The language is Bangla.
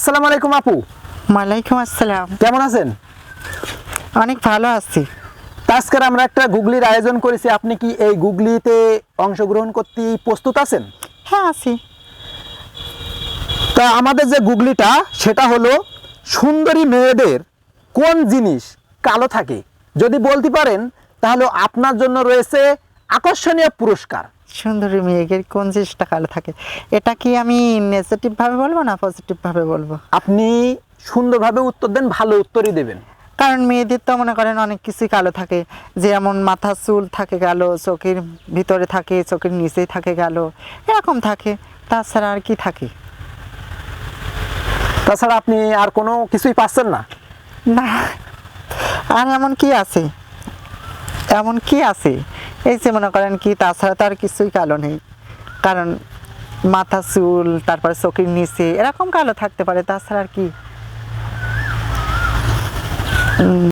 আসসালামু আলাইকুম আপু। ওয়ালাইকুম আসসালাম। কেমন আছেন? অনেক ভালো আছি। আজকের আমরা একটা গুগলির আয়োজন করেছি। আপনি কি এই গুগলিতে অংশগ্রহণ করতে প্রস্তুত আছেন? হ্যাঁ আছি। তা আমাদের যে গুগলিটা সেটা হলো সুন্দরী মেয়েদের কোন জিনিস কালো থাকে? যদি বলতে পারেন তাহলে আপনার জন্য রয়েছে আকর্ষণীয় পুরস্কার। সুন্দরী মেয়েদের কোন জিনিসটা কালো থাকে? এটা কি আমি নেগেটিভ ভাবে বলব না পজিটিভ ভাবে বলব? আপনি সুন্দরভাবে উত্তর দেন ভালো উত্তরই দেবেন। কারণ মেয়েদের তো মনে করেন অনেক কিছুই কালো থাকে। যেমন মাথা চুল থাকে কালো চোখের ভিতরে থাকে চোখের নিচেই থাকে কালো এরকম থাকে। তাছাড়া আর কি থাকে? তাছাড়া আপনি আর কোনো কিছুই পাচ্ছেন না? না। আর এমন কি আছে? এমন কি আছে? এই যে মনে করেন কি, তাছাড়া তো আর কিছুই কালো নেই। কারণ মাথা চুল, তারপরে চোখের নিচে, এরকম কালো থাকতে পারে, তাছাড়া আর কি।